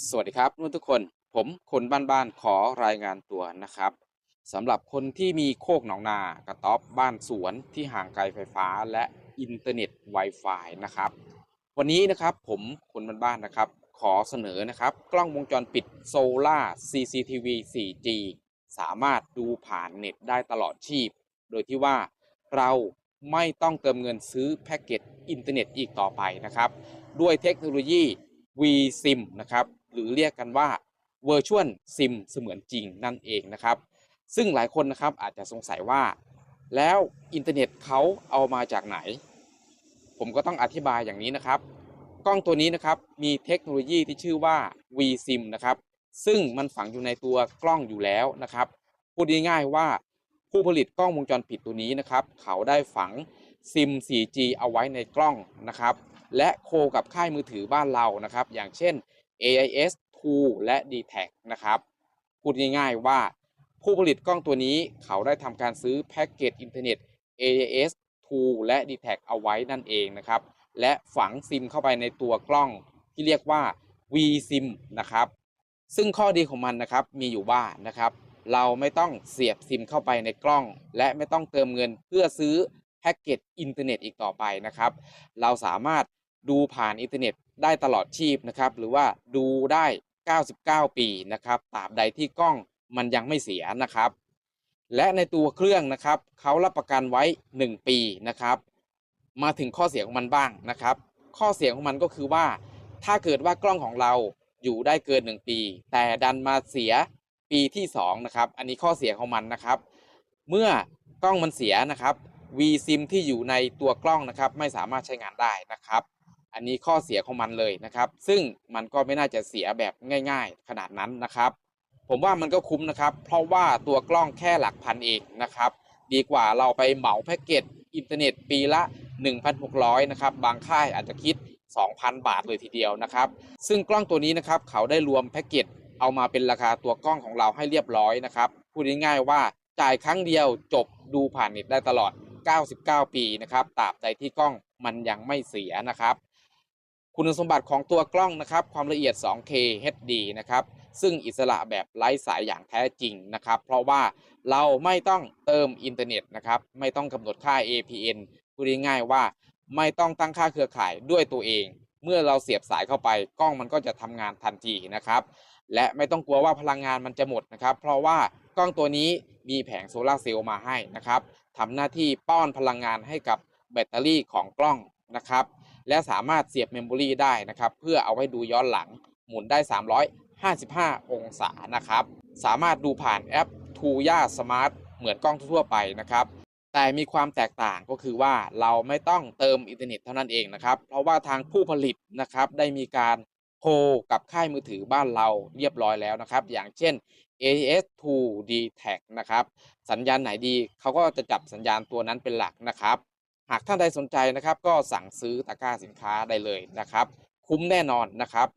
สวัสดีครับทุกคนผมคนบ้านๆขอรายงานตัวนะครับสำหรับคนที่มีโคกหนองนากระต๊อบบ้านสวนที่ห่างไกลไฟฟ้าและอินเทอร์เน็ต Wi-Fi นะครับ วันนี้นะครับผมคนบ้านๆนะครับ ขอเสนอนะครับ กล้องวงจรปิดโซล่า CCTV 4G สามารถดูผ่านเน็ตได้ตลอดชีพ โดยที่ว่าเราไม่ต้องเติมเงินซื้อแพ็กเกจอินเทอร์เน็ตอีกต่อไปนะครับ ด้วยเทคโนโลยี vSIM นะครับ หรือเรียกกันว่า Virtual SIM เสมือนจริงนั่นเองนะครับ ซึ่งหลายคนนะครับอาจจะสงสัยว่า แล้วอินเทอร์เน็ตเขาเอามาจากไหน ผมก็ต้องอธิบายอย่างนี้นะครับ กล้องตัวนี้นะครับมีเทคโนโลยีที่ชื่อว่า vSIM นะครับซึ่งมันฝังอยู่ในตัวกล้องอยู่แล้วนะครับ พูดง่ายๆว่าผู้ผลิตกล้องวงจรปิดตัวนี้นะครับ เขาได้ฝังซิม 4G เอาไว้ในกล้องนะครับ และโคกับค่ายมือถือบ้านเรานะครับ อย่างเช่น AIS True และ d t แทนะครับ พูดง่ายๆว่าผู้ผลิตกล้องตัวนี้เขาได้ทำการซื้อแพ็กเกจอินเทอร์เน็ต AIS True และ d t แทเอาไว้นั่นเองนะครับ และฝังซิมเข้าไปในตัวกล้องที่เรียกว่า vSIM นะครับ ซึ่งข้อดีของมันนะครับมีอยู่ว่านะครับ เราไม่ต้องเสียบซิมเข้าไปในกล้อง และไม่ต้องเติมเงินเพื่อซื้อแพ็กเกจอินเทอร์เน็ตอีกต่อไปนะครับ เราสามารถดูผ่านอินเทอร์เน็ต ได้ตลอดชีพนะครับ หรือว่าดูได้ 99 ปีนะครับตราบใดที่กล้องมันยังไม่เสียนะครับ และในตัวเครื่องนะครับเขารับประกันไว้ 1 ปีนะครับ มาถึงข้อเสียของมันบ้างนะครับ ข้อเสียของมันก็คือว่า ถ้าเกิดว่ากล้องของเราอยู่ได้เกิน 1 ปี แต่ดันมาเสียปีที่2นะครับอันนี้ข้อเสียของมันนะครับ เมื่อกล้องมันเสียนะครับ vSIM ที่อยู่ในตัวกล้องนะครับ ไม่สามารถใช้งานได้นะครับ อันนี้ข้อเสียของมันเลยนะครับ ซึ่งมันก็ไม่น่าจะเสียแบบง่าย ๆ ขนาดนั้นนะครับ ผมว่ามันก็คุ้มนะครับ เพราะว่าตัวกล้องแค่หลักพันเองนะครับ ดีกว่าเราไปเหมาแพ็กเกจอินเทอร์เน็ตปีละ 1,600 นะครับ บางค่ายอาจจะคิด 2,000 บาทเลยทีเดียวนะครับ ซึ่งกล้องตัวนี้นะครับ เขาได้รวมแพ็กเกจเอามาเป็นราคาตัวกล้องของเราให้เรียบร้อยนะครับ พูดง่ายๆว่าจ่ายครั้งเดียวจบดูผ่านเน็ตได้ตลอด 99 ปีนะครับตราบใดที่กล้องมันยังไม่เสียนะครับ คุณสมบัติของตัวกล้องนะครับ ความละเอียด 2K HD นะครับ ซึ่งอิสระแบบไร้สายอย่างแท้จริงนะครับ เพราะว่าเราไม่ต้องเติมอินเทอร์เน็ตนะครับ ไม่ต้องกำหนดค่า APN พูดง่ายๆว่าไม่ต้องตั้งค่าเครือข่ายด้วยตัวเอง เมื่อเราเสียบสายเข้าไป กล้องมันก็จะทำงานทันทีนะครับ และไม่ต้องกลัวว่าพลังงานมันจะหมดนะครับ เพราะว่ากล้องตัวนี้มีแผงโซลาเซลล์มาให้นะครับทำหน้าที่ป้อนพลังงานให้กับแบตเตอรี่ของกล้องนะครับ และสามารถเสียบเมมโมรีได้นะครับเพื่อเอาไว้ดูย้อนหลังหมุนได้ 355 องศานะครับสามารถดูผ่านแอป t u y a Smart เหมือนกล้องทั่วไปนะครับแต่มีความแตกต่างก็คือว่าเราไม่ต้องเติมอินเทอร์เน็ตเท่านั้นเองนะครับ เพราะว่าทางผู้ผลิตนะครับได้มีการโคกับค่ายมือถือบ้านเราเรียบร้อยแล้วนะครับ อย่างเช่น AS 2 d t a c นะครับ สัญญาณไหนดีเขาก็จะจับสัญญาณตัวนั้นเป็นหลักนะครับากท่านใดสนใจนะครับ ก็สั่งซื้อตะกร้าสินค้าได้เลยนะครับ คุ้มแน่นอนนะครับ